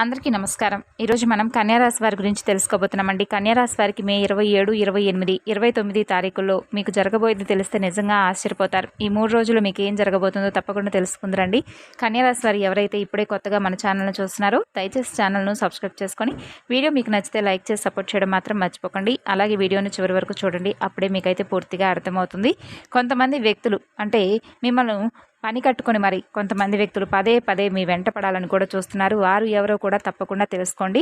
అందరికీ నమస్కారం. ఈరోజు మనం కన్యారాశి వారి గురించి తెలుసుకోబోతున్నామండి. కన్యారాశి వారికి మే ఇరవై ఏడు ఇరవై ఎనిమిది ఇరవై తొమ్మిది తారీఖుల్లో మీకు జరగబోయేది తెలిస్తే నిజంగా ఆశ్చర్యపోతారు. ఈ మూడు రోజులు మీకు ఏం జరగబోతుందో తప్పకుండా తెలుసుకుందరండి. కన్యారాశి వారు ఎవరైతే ఇప్పుడే కొత్తగా మన ఛానల్ను చూస్తున్నారో దయచేసి ఛానల్ను సబ్స్క్రైబ్ చేసుకొని వీడియో మీకు నచ్చితే లైక్ చేసి సపోర్ట్ చేయడం మాత్రం మర్చిపోకండి. అలాగే వీడియోను చివరి వరకు చూడండి. అప్పుడే మీకైతే పూర్తిగా అర్థమవుతుంది. కొంతమంది వ్యక్తులు అంటే మిమ్మల్ని పని కట్టుకొని మరి కొంతమంది వ్యక్తులు పదే పదే మీ వెంట పడాలని కూడా చూస్తున్నారు. వారు ఎవరో కూడా తప్పకుండా తెలుసుకోండి.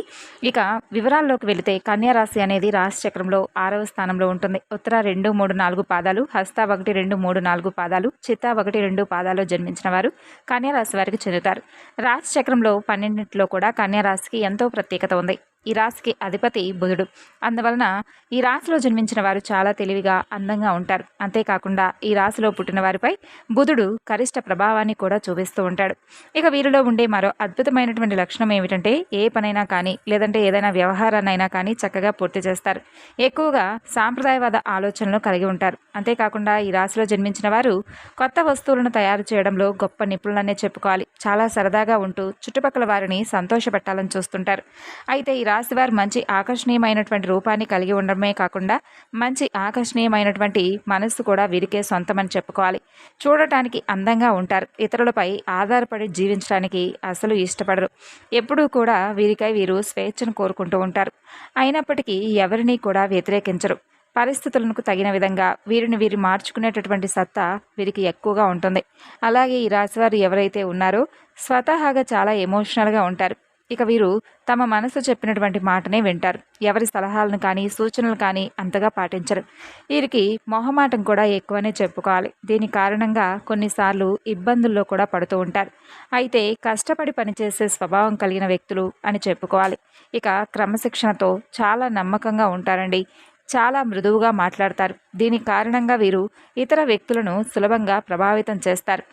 ఇక వివరాల్లోకి వెళితే కన్యారాశి అనేది రాశి చక్రంలో ఆరవ స్థానంలో ఉంటుంది. ఉత్తర రెండు మూడు నాలుగు పాదాలు హస్త ఒకటి రెండు మూడు నాలుగు పాదాలు చిత్త ఒకటి రెండు పాదాలు జన్మించిన వారు కన్యారాశి వారికి చెందుతారు. రాశి చక్రంలో పన్నెండింటిలో కూడా కన్యారాశికి ఎంతో ప్రత్యేకత ఉంది. ఈ రాశికి అధిపతి బుధుడు. అందువలన ఈ రాశిలో జన్మించిన వారు చాలా తెలివిగా అందంగా ఉంటారు. అంతేకాకుండా ఈ రాశిలో పుట్టిన వారిపై బుధుడు కరిష్ట ప్రభావాన్ని కూడా చూపిస్తూ ఉంటాడు. ఇక వీరిలో ఉండే మరో అద్భుతమైనటువంటి లక్షణం ఏమిటంటే ఏ పనైనా కానీ లేదంటే ఏదైనా వ్యవహారాన్నైనా కానీ చక్కగా పూర్తి చేస్తారు. ఎక్కువగా సాంప్రదాయవాద ఆలోచనలు కలిగి ఉంటారు. అంతేకాకుండా ఈ రాశిలో జన్మించిన వారు కొత్త వస్తువులను తయారు చేయడంలో గొప్ప నిపుణులనే చెప్పుకోవాలి. చాలా సరదాగా ఉంటూ చుట్టుపక్కల వారిని సంతోషపెట్టాలని చూస్తుంటారు. అయితే ఈ రాశి వారు మంచి ఆకర్షణీయమైనటువంటి రూపాన్ని కలిగి ఉండడమే కాకుండా మంచి ఆకర్షణీయమైనటువంటి మనస్సు కూడా వీరికే సొంతమని చెప్పుకోవాలి. చూడటానికి అందంగా ఉంటారు. ఇతరులపై ఆధారపడి జీవించడానికి అసలు ఇష్టపడరు. ఎప్పుడూ కూడా వీరికై వీరు స్వేచ్ఛను కోరుకుంటూ ఉంటారు. అయినప్పటికీ ఎవరినీ కూడా వ్యతిరేకించరు. పరిస్థితులకు తగిన విధంగా వీరిని వీరు మార్చుకునేటటువంటి సత్తా వీరికి ఎక్కువగా ఉంటుంది. అలాగే ఈ రాశివారు ఎవరైతే ఉన్నారో స్వతహాగా చాలా ఎమోషనల్గా ఉంటారు. ఇక వీరు తమ మనసు చెప్పినటువంటి మాటనే వింటారు. ఎవరి సలహాలను కానీ సూచనలు కానీ అంతగా పాటించరు. వీరికి మొహమాటం కూడా ఎక్కువనే చెప్పుకోవాలి. దీని కారణంగా కొన్నిసార్లు ఇబ్బందుల్లో కూడా పడుతూ ఉంటారు. అయితే కష్టపడి పనిచేసే స్వభావం కలిగిన వ్యక్తులు అని చెప్పుకోవాలి. ఇక క్రమశిక్షణతో చాలా నమ్మకంగా ఉంటారండి. చాలా మృదువుగా మాట్లాడతారు. దీని కారణంగా వీరు ఇతర వ్యక్తులను సులభంగా ప్రభావితం చేస్తారు.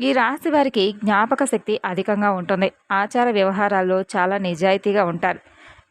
ఈ రాశి వారికి జ్ఞాపక శక్తి అధికంగా ఉంటుంది. ఆచార వ్యవహారాల్లో చాలా నిజాయితీగా ఉంటారు.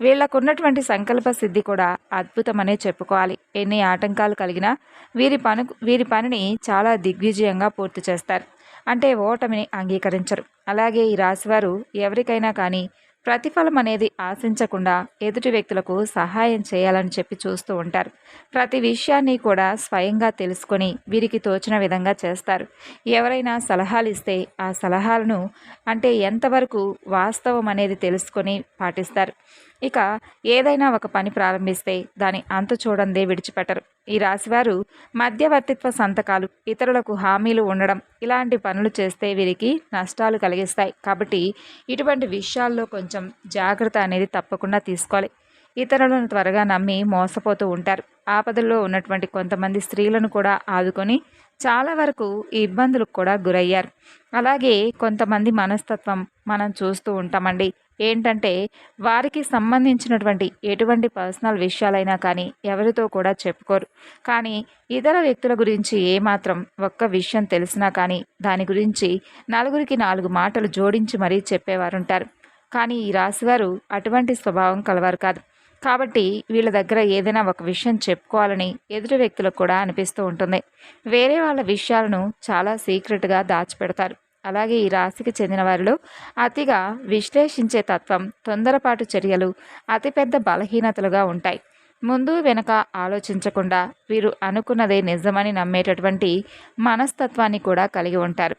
వీళ్ళకున్నటువంటి సంకల్ప సిద్ధి కూడా అద్భుతమనే చెప్పుకోవాలి. ఎన్ని ఆటంకాలు కలిగినా వీరి పను వీరి పనిని చాలా దిగ్విజయంగా పూర్తి చేస్తారు. అంటే ఓటమిని అంగీకరించరు. అలాగే ఈ రాశివారు ఎవరికైనా కానీ ప్రతిఫలం అనేది ఆశించకుండా ఎదుటి వ్యక్తులకు సహాయం చేయాలని చెప్పి చూస్తూ ఉంటారు. ప్రతి విషయాన్ని కూడా స్వయంగా తెలుసుకొని వీరికి తోచిన విధంగా చేస్తారు. ఎవరైనా సలహాలు ఇస్తే ఆ సలహాలను అంటే ఎంతవరకు వాస్తవం అనేది తెలుసుకొని పాటిస్తారు. ఇక ఏదైనా ఒక పని ప్రారంభిస్తే దాని అంతు చూడందే విడిచిపెట్టరు. ఈ రాశివారు మధ్యవర్తిత్వ సంతకాలు ఇతరులకు హామీలు ఉండడం ఇలాంటి పనులు చేస్తే వీరికి నష్టాలు కలిగిస్తాయి. కాబట్టి ఇటువంటి విషయాల్లో కొంచెం జాగ్రత్త అనేది తప్పకుండా తీసుకోవాలి. ఇతరులను త్వరగా నమ్మి మోసపోతూ ఉంటారు. ఆపదల్లో ఉన్నటువంటి కొంతమంది స్త్రీలను కూడా ఆదుకొని చాలా వరకు ఈ ఇబ్బందులకు కూడా గురయ్యారు. అలాగే కొంతమంది మనస్తత్వం మనం చూస్తూ ఉంటామండి. ఏంటంటే వారికి సంబంధించినటువంటి ఎటువంటి పర్సనల్ విషయాలైనా కానీ ఎవరితో కూడా చెప్పుకోరు. కానీ ఇతర వ్యక్తుల గురించి ఏమాత్రం ఒక్క విషయం తెలిసినా కానీ దాని గురించి నలుగురికి నాలుగు మాటలు జోడించి మరీ చెప్పేవారుంటారు. కానీ ఈ రాశివారు అటువంటి స్వభావం కలవారు కాదు. కాబట్టి వీళ్ళ దగ్గర ఏదైనా ఒక విషయం చెప్పుకోవాలని ఎదుటి వ్యక్తులకు కూడా అనిపిస్తూ ఉంటుంది. వేరే వాళ్ళ విషయాలను చాలా సీక్రెట్గా దాచిపెడతారు. అలాగే ఈ రాశికి చెందిన వారిలో అతిగా విశ్లేషించే తత్వం తొందరపాటు చర్యలు అతిపెద్ద బలహీనతలుగా ఉంటాయి. ముందు వెనక ఆలోచించకుండా వీరు అనుకున్నదే నిజమని నమ్మేటటువంటి మనస్తత్వాన్ని కూడా కలిగి ఉంటారు.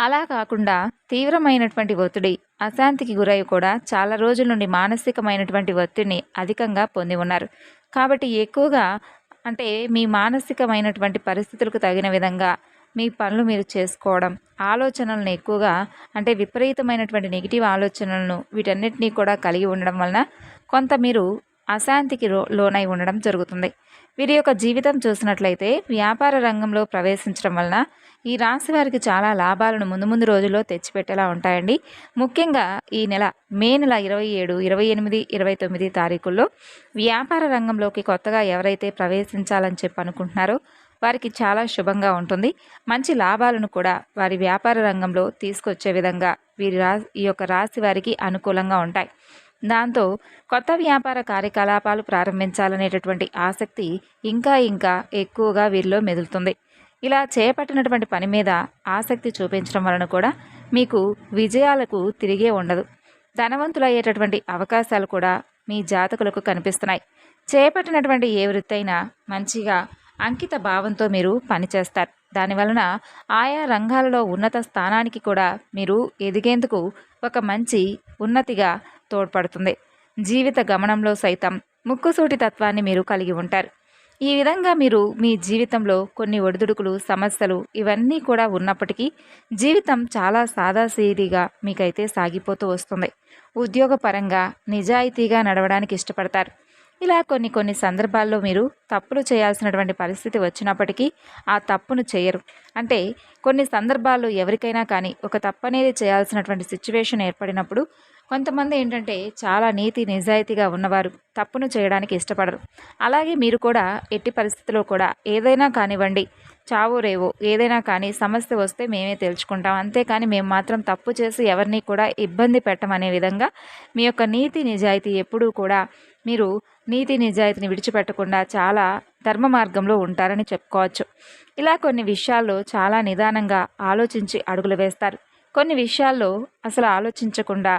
అలా కాకుండా తీవ్రమైనటువంటి ఒత్తిడి అశాంతికి గురై కూడా చాలా రోజుల నుండి మానసికమైనటువంటి ఒత్తిడిని అధికంగా పొంది ఉన్నారు. కాబట్టి ఎక్కువగా అంటే మీ మానసికమైనటువంటి పరిస్థితులకు తగిన విధంగా మీ పనులు మీరు చేసుకోవడం. ఆలోచనలను ఎక్కువగా అంటే విపరీతమైనటువంటి నెగిటివ్ ఆలోచనలను వీటన్నిటినీ కూడా కలిగి ఉండడం వలన కొంత మీరు అశాంతికి లోనై ఉండడం జరుగుతుంది. వీరి యొక్క జీవితం చూసినట్లయితే వ్యాపార రంగంలో ప్రవేశించడం వలన ఈ రాశి వారికి చాలా లాభాలను ముందు ముందు రోజుల్లో తెచ్చిపెట్టేలా ఉంటాయండి. ముఖ్యంగా ఈ నెల మే నెల ఇరవై ఏడు ఇరవై ఎనిమిది ఇరవై తొమ్మిది తారీఖుల్లో వ్యాపార రంగంలోకి కొత్తగా ఎవరైతే ప్రవేశించాలని చెప్పి అనుకుంటున్నారో వారికి చాలా శుభంగా ఉంటుంది. మంచి లాభాలను కూడా వారి వ్యాపార రంగంలో తీసుకొచ్చే విధంగా వీరి రా ఈ యొక్క రాశి వారికి అనుకూలంగా ఉంటాయి. దాంతో కొత్త వ్యాపార కార్యకలాపాలు ప్రారంభించాలనేటటువంటి ఆసక్తి ఇంకా ఇంకా ఎక్కువగా వీరిలో మెదులుతుంది. ఇలా చేపట్టినటువంటి పని మీద ఆసక్తి చూపించడం వలన కూడా మీకు విజయాలకు తిరిగే ఉండదు. ధనవంతులయ్యేటటువంటి అవకాశాలు కూడా మీ జాతకులకు కనిపిస్తున్నాయి. చేపట్టినటువంటి ఏ వృత్తి అయినా మంచిగా అంకిత భావంతో మీరు పనిచేస్తారు దానివలన ఆయా రంగాలలో ఉన్నత స్థానానికి కూడా మీరు ఎదిగేందుకు ఒక మంచి ఉన్నతిగా తోడ్పడుతుంది. జీవిత గమనంలో సైతం ముక్కుసూటి తత్వాన్ని మీరు కలిగి ఉంటారు. ఈ విధంగా మీరు మీ జీవితంలో కొన్ని ఒడిదుడుకులు సమస్యలు ఇవన్నీ కూడా ఉన్నప్పటికీ జీవితం చాలా సాదాసీదిగా మీకైతే సాగిపోతూ వస్తుంది. ఉద్యోగపరంగా నిజాయితీగా నడవడానికి ఇష్టపడతారు. ఇలా కొన్ని కొన్ని సందర్భాల్లో మీరు తప్పులు చేయాల్సినటువంటి పరిస్థితి వచ్చినప్పటికీ ఆ తప్పును చేయరు. అంటే కొన్ని సందర్భాల్లో ఎవరికైనా కానీ ఒక తప్పు అనేది చేయాల్సినటువంటి సిచ్యువేషన్ ఏర్పడినప్పుడు కొంతమంది ఏంటంటే చాలా నీతి నిజాయితీగా ఉన్నవారు తప్పును చేయడానికి ఇష్టపడరు. అలాగే మీరు కూడా ఎట్టి పరిస్థితిలో కూడా ఏదైనా కానివ్వండి చావో రేవో ఏదైనా కానీ సమస్య వస్తే మేమే తెలుసుకుంటాం అంతేకాని మేము మాత్రం తప్పు చేసి ఎవరిని కూడా ఇబ్బంది పెట్టమనే విధంగా మీ యొక్క నీతి నిజాయితీ ఎప్పుడూ కూడా మీరు నీతి నిజాయితీని విడిచిపెట్టకుండా చాలా ధర్మ మార్గంలో ఉంటారని చెప్పుకోవచ్చు. ఇలా కొన్ని విషయాల్లో చాలా నిదానంగా ఆలోచించి అడుగులు వేస్తారు. కొన్ని విషయాల్లో అసలు ఆలోచించకుండా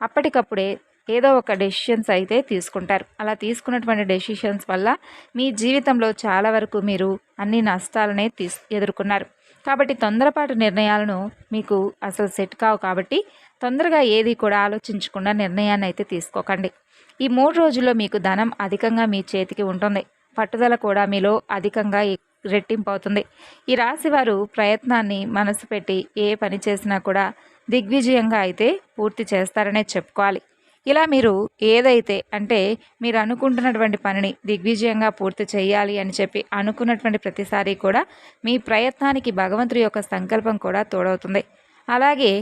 అప్పటికప్పుడే ఏదో ఒక డెసిషన్స్ అయితే తీసుకుంటారు. అలా తీసుకున్నటువంటి డెసిషన్స్ వల్ల మీ జీవితంలో చాలా వరకు మీరు అన్ని నష్టాలనే తీసు ఎదుర్కొన్నారు. కాబట్టి తొందరపాటు నిర్ణయాలను మీకు అసలు సెట్ కావు కాబట్టి తొందరగా ఏది కూడా ఆలోచించకుండా నిర్ణయాన్ని అయితే తీసుకోకండి. ఈ మూడు రోజుల్లో మీకు ధనం అధికంగా మీ చేతికి ఉంటుంది. పట్టుదల కూడా మీలో అధికంగా రెట్టింపు అవుతుంది. ఈ రాశి వారు ప్రయత్నాన్ని మనసు పెట్టి ఏ పని చేసినా కూడా దిగ్విజయంగా అయితే పూర్తి చేస్తారనే చెప్పుకోవాలి. ఇలా మీరు ఏదైతే అంటే మీరు అనుకుంటున్నటువంటి పనిని దిగ్విజయంగా పూర్తి చేయాలి అని చెప్పి అనుకున్నటువంటి ప్రతిసారి కూడా మీ ప్రయత్నానికి భగవంతుడి యొక్క సంకల్పం కూడా తోడవుతుంది. అలాగే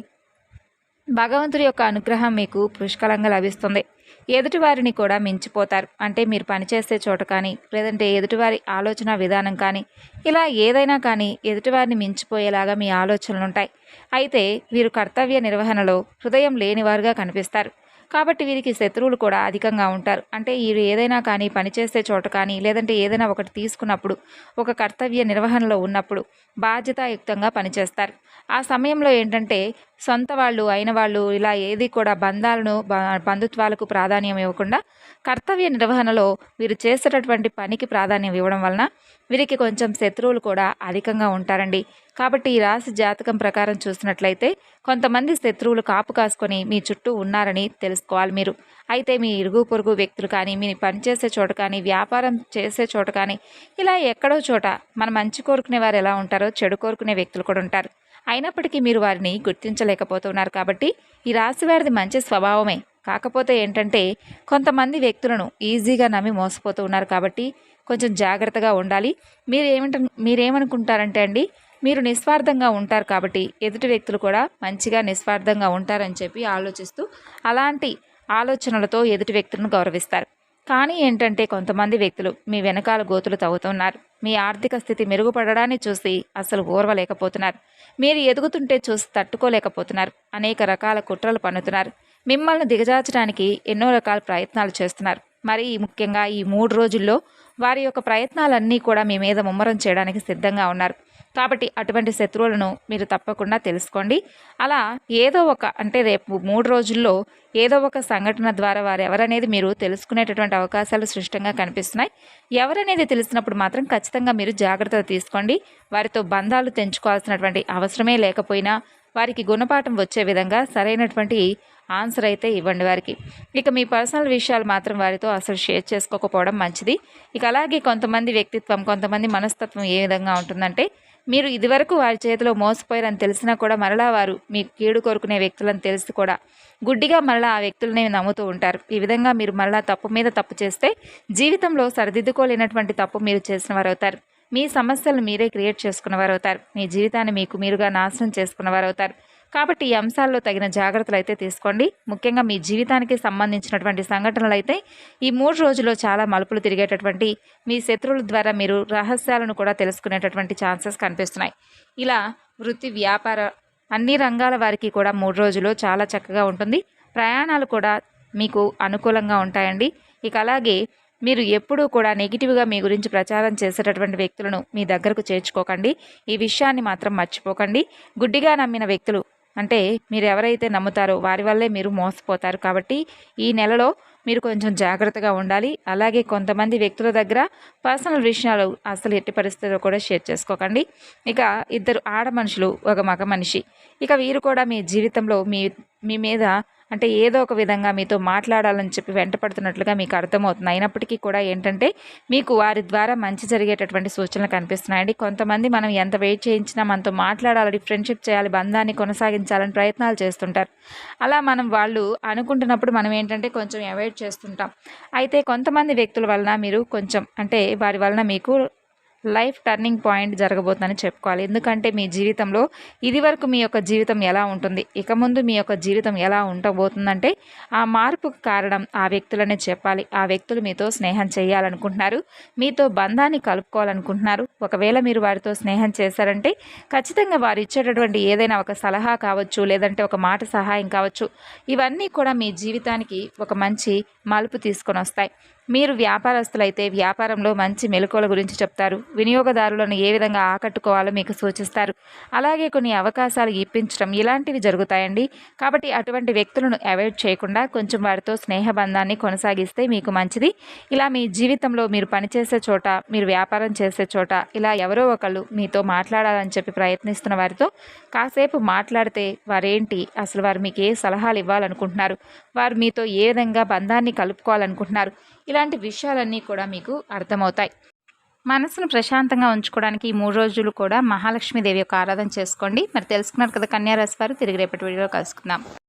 భగవంతుడి యొక్క అనుగ్రహం మీకు పుష్కలంగా లభిస్తుంది. ఎదుటివారిని కూడా మించిపోతారు. అంటే మీరు పనిచేసే చోట కానీ లేదంటే ఎదుటివారి ఆలోచన విధానం కానీ ఇలా ఏదైనా కానీ ఎదుటివారిని మించిపోయేలాగా మీ ఆలోచనలు ఉంటాయి అయితే వీరు కర్తవ్య నిర్వహణలో హృదయం లేనివారుగా కనిపిస్తారు. కాబట్టి వీరికి శత్రువులు కూడా అధికంగా ఉంటారు. అంటే వీరు ఏదైనా కానీ పనిచేసే చోట కానీ లేదంటే ఏదైనా ఒకటి తీసుకున్నప్పుడు ఒక కర్తవ్య నిర్వహణలో ఉన్నప్పుడు బాధ్యతాయుక్తంగా పనిచేస్తారు. ఆ సమయంలో ఏంటంటే సొంత వాళ్ళు అయిన వాళ్ళు ఇలా ఏది కూడా బంధాలను బంధుత్వాలకు ప్రాధాన్యం ఇవ్వకుండా కర్తవ్య నిర్వహణలో వీరు చేసేటటువంటి పనికి ప్రాధాన్యం ఇవ్వడం వలన వీరికి కొంచెం శత్రువులు కూడా అధికంగా ఉంటారండి. కాబట్టి ఈ రాశి జాతకం ప్రకారం చూసినట్లయితే కొంతమంది శత్రువులు కాపు కాసుకొని మీ చుట్టూ ఉన్నారని తెలుసుకోవాలి మీరు. అయితే మీ ఇరుగు పొరుగు వ్యక్తులు కానీ మీ పనిచేసే చోట కానీ వ్యాపారం చేసే చోట కానీ ఇలా ఎక్కడో చోట మన మంచి కోరుకునే వారు ఎలా ఉంటారో చెడు కోరుకునే వ్యక్తులు కూడా ఉంటారు. అయినప్పటికీ మీరు వారిని గుర్తించలేకపోతున్నారు కాబట్టి ఈ రాశి వారిది మంచి స్వభావమే. కాకపోతే ఏంటంటే కొంతమంది వ్యక్తులను ఈజీగా నమ్మి మోసపోతూ ఉన్నారు కాబట్టి కొంచెం జాగ్రత్తగా ఉండాలి. మీరు ఏమంట మీరేమనుకుంటారంటే అండి మీరు నిస్వార్థంగా ఉంటారు కాబట్టి ఎదుటి వ్యక్తులు కూడా మంచిగా నిస్వార్థంగా ఉంటారని చెప్పి ఆలోచిస్తూ అలాంటి ఆలోచనలతో ఎదుటి వ్యక్తులను గౌరవిస్తారు. కానీ ఏంటంటే కొంతమంది వ్యక్తులు మీ వెనకాల గోతులు తవ్వుతున్నారు. మీ ఆర్థిక స్థితి మెరుగుపడడాన్ని చూసి అసలు ఓర్వలేకపోతున్నారు. మీరు ఎదుగుతుంటే చూసి తట్టుకోలేకపోతున్నారు. అనేక రకాల కుట్రలు పన్నుతున్నారు. మిమ్మల్ని దిగజార్చడానికి ఎన్నో రకాల ప్రయత్నాలు చేస్తున్నారు. మరి ముఖ్యంగా ఈ మూడు రోజుల్లో వారి యొక్క ప్రయత్నాలన్నీ కూడా మీ మీద ముమ్మరం చేయడానికి సిద్ధంగా ఉన్నారు. కాబట్టి అటువంటి శత్రువులను మీరు తప్పకుండా తెలుసుకోండి. అలా ఏదో ఒక అంటే రేపు మూడు రోజుల్లో ఏదో ఒక సంఘటన ద్వారా వారు ఎవరనేది మీరు తెలుసుకునేటటువంటి అవకాశాలు సృష్టంగా కనిపిస్తున్నాయి. ఎవరనేది తెలిసినప్పుడు మాత్రం ఖచ్చితంగా మీరు జాగ్రత్తలు తీసుకోండి. వారితో బంధాలు తెంచుకోవాల్సినటువంటి అవసరమే లేకపోయినా వారికి గుణపాఠం వచ్చే విధంగా సరైనటువంటి ఆన్సర్ అయితే ఇవ్వండి వారికి. ఇక మీ పర్సనల్ విషయాలు మాత్రం వారితో అసలు షేర్ చేసుకోకపోవడం మంచిది. ఇక అలాగే కొంతమంది వ్యక్తిత్వం కొంతమంది మనస్తత్వం ఏ విధంగా ఉంటుందంటే మీరు ఇదివరకు వారి చేతిలో మోసపోయారని తెలిసినా కూడా మరలా వారు మీ కీడు కోరుకునే వ్యక్తులను తెలిసి కూడా గుడ్డిగా మరలా ఆ వ్యక్తులనే నమ్ముతూ ఉంటారు. ఈ విధంగా మీరు మరలా తప్పు మీద తప్పు చేస్తే జీవితంలో సరిదిద్దుకోలేనటువంటి తప్పు మీరు చేసిన వారు అవుతారు మీ సమస్యలను మీరే క్రియేట్ చేసుకున్నవారు అవుతారు మీ జీవితాన్ని మీకు మీరుగా నాశనం చేసుకున్నవారు అవుతారు కాబట్టి ఈ అంశాల్లో తగిన జాగ్రత్తలు అయితే తీసుకోండి. ముఖ్యంగా మీ జీవితానికి సంబంధించినటువంటి సంఘటనలు అయితే ఈ మూడు రోజుల్లో చాలా మలుపులు తిరిగేటటువంటి మీ శత్రువుల ద్వారా మీరు రహస్యాలను కూడా తెలుసుకునేటటువంటి ఛాన్సెస్ కనిపిస్తున్నాయి. ఇలా వృత్తి వ్యాపార అన్ని రంగాల వారికి కూడా మూడు రోజులు చాలా చక్కగా ఉంటుంది. ప్రయాణాలు కూడా మీకు అనుకూలంగా ఉంటాయండి. ఇక అలాగే మీరు ఎప్పుడూ కూడా నెగిటివ్గా మీ గురించి ప్రచారం చేసేటటువంటి వ్యక్తులను మీ దగ్గరకు చేర్చుకోకండి. ఈ విషయాన్ని మాత్రం మర్చిపోకండి. గుడ్డిగా నమ్మిన వ్యక్తులు అంటే మీరు ఎవరైతే నమ్ముతారో వారి వల్లే మీరు మోసపోతారు కాబట్టి ఈ నెలలో మీరు కొంచెం జాగ్రత్తగా ఉండాలి. అలాగే కొంతమంది వ్యక్తుల దగ్గర పర్సనల్ విషయాలు అసలు ఎట్టి పరిస్థితుల్లో కూడా షేర్ చేసుకోకండి. ఇక ఇద్దరు ఆడ మనుషులు ఒక మగ మనిషి ఇక వీరు కూడా మీ జీవితంలో మీ మీ మీద అంటే ఏదో ఒక విధంగా మీతో మాట్లాడాలని చెప్పి వెంటపడుతున్నట్లుగా మీకు అర్థమవుతుంది. అయినప్పటికీ కూడా ఏంటంటే మీకు వారి ద్వారా మంచి జరిగేటటువంటి సూచనలు కనిపిస్తున్నాయండి. కొంతమంది మనం ఎంత వెయిట్ చేయించినా మనతో మాట్లాడాలి ఫ్రెండ్షిప్ చేయాలి బంధాన్ని కొనసాగించాలని ప్రయత్నాలు చేస్తుంటారు. అలా మనం వాళ్ళు అనుకుంటున్నప్పుడు మనం ఏంటంటే కొంచెం అవాయిడ్ చేస్తుంటాం. అయితే కొంతమంది వ్యక్తుల వలన మీరు కొంచెం అంటే వారి వలన మీకు లైఫ్ టర్నింగ్ పాయింట్ జరగబోతుందని చెప్పుకోవాలి. ఎందుకంటే మీ జీవితంలో ఇది వరకు మీ యొక్క జీవితం ఎలా ఉంటుంది? ఇక ముందు మీ యొక్క జీవితం ఎలా ఉండబోతుందంటే ఆ మార్పుకు కారణం ఆ వ్యక్తులనే చెప్పాలి. ఆ వ్యక్తులు మీతో స్నేహం చేయాలనుకుంటున్నారు. మీతో బంధాన్ని కలుపుకోవాలనుకుంటున్నారు. ఒకవేళ మీరు వారితో స్నేహం చేశారంటే ఖచ్చితంగా వారు ఇచ్చేటటువంటి ఏదైనా ఒక సలహా కావచ్చు లేదంటే ఒక మాట సహాయం కావచ్చు. ఇవన్నీ కూడా మీ జీవితానికి ఒక మంచి మలుపు తీసుకొని వస్తాయి మీరు వ్యాపారస్తులైతే వ్యాపారంలో మంచి మెలకువల గురించి చెప్తారు. వినియోగదారులను ఏ విధంగా ఆకట్టుకోవాలో మీకు సూచిస్తారు. అలాగే కొన్ని అవకాశాలు ఇప్పించడం ఇలాంటివి జరుగుతాయండి. కాబట్టి అటువంటి వ్యక్తులను అవాయిడ్ చేయకుండా కొంచెం వారితో స్నేహబంధాన్ని కొనసాగిస్తే మీకు మంచిది. ఇలా మీ జీవితంలో మీరు పనిచేసే చోట మీరు వ్యాపారం చేసే చోట ఇలా ఎవరో ఒకళ్ళు మీతో మాట్లాడాలని చెప్పి ప్రయత్నిస్తున్న వారితో కాసేపు మాట్లాడితే వారేంటి? అసలు వారు మీకు ఏ సలహాలు ఇవ్వాలనుకుంటున్నారు? వారు మీతో ఏ విధంగా బంధాన్ని కలుపుకోవాలనుకుంటున్నారు? ఇలాంటి విషయాలన్నీ కూడా మీకు అర్థమవుతాయి. మనసును ప్రశాంతంగా ఉంచుకోవడానికి ఈ మూడు రోజులు కూడా మహాలక్ష్మీదేవి యొక్క ఆరాధన చేసుకోండి. మరి తెలుసుకున్నారు కదా కన్యారాశి వారు తిరిగి రేపటి వీడియోలో కలుసుకుందాం.